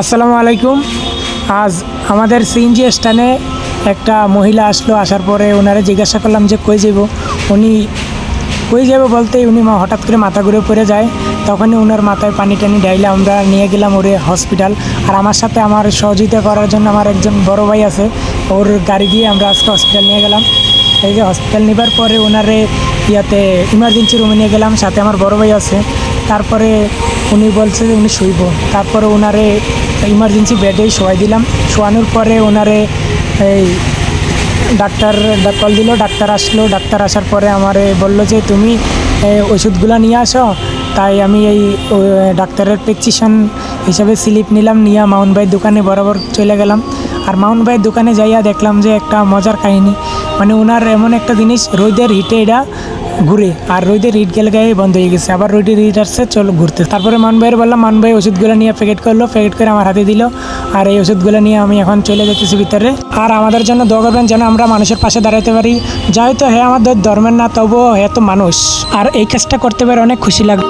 আসসালামু আলাইকুম। আজ আমাদের সিএনজি স্ট্যান্ডে একটা মহিলা আসলো, আসার পরে ওনারা জিজ্ঞাসা করলাম যে কই যাব উনি কই যাবে বলতে উনি হঠাৎ করে মাথা ঘুরে পড়ে যায়। তখনই ওনার মাথায় পানি টানি ডাইলে আমরা নিয়ে গেলাম ওরে হসপিটাল আর আমার সাথে আমার সহযোগিতা করার জন্য আমার একজন বড় ভাই আছে, ওর গাড়ি দিয়ে আমরা আজকে হসপিটাল নিয়ে গেলাম। এই যে হসপিটাল নেবার পরে ওনারে ইয়াতে ইমার্জেন্সি রুমে নিয়ে গেলাম, সাথে আমার বড় ভাই আছে। তারপরে উনি বলছে যে উনি শুইব। তারপরে ওনারে ইমার্জেন্সি বেডেই শোয়াই দিলাম। শোয়ানোর পরে ওনারে এই ডাক্তার কল দিল, ডাক্তার আসলো। ডাক্তার আসার পরে আমারে বলল যে, তুমি ওষুধগুলো নিয়ে আসো। তাই আমি এই ডাক্তারের প্রেসক্রিপশন হিসাবে স্লিপ নিলাম, নিয়ে মাউন্ট ভাইয়ের দোকানে বরাবর চলে গেলাম। আর মাউন্ট ভাইয়ের দোকানে যাইয়া দেখলাম যে একটা মজার কাহিনী। মানে ওনার এমন একটা জিনিস, রোদের হিটে এটা ঘুরে, আর রোদের হিট গেলে গায়ে বন্ধ হয়ে গেছে। আবার রোদের হিট আসছে, চলো ঘুরতে। তারপরে মান ভাইয়ের বললাম, মান ভাই ওষুধগুলো নিয়ে প্যাকেট করল প্যাকেট করে আমার হাতে দিল, আর এই ওষুধগুলো নিয়ে আমি এখন চলে যেতেছি ভিতরে। আর আমাদের জন্য দোয়া করবেন যেন আমরা মানুষের পাশে দাঁড়াতে পারি। যেহেতু হ্যাঁ আমাদের ধর্মের না, তবুও হ্যাঁ তো মানুষ। আর এই কাজটা করতে পারে অনেক খুশি লাগবে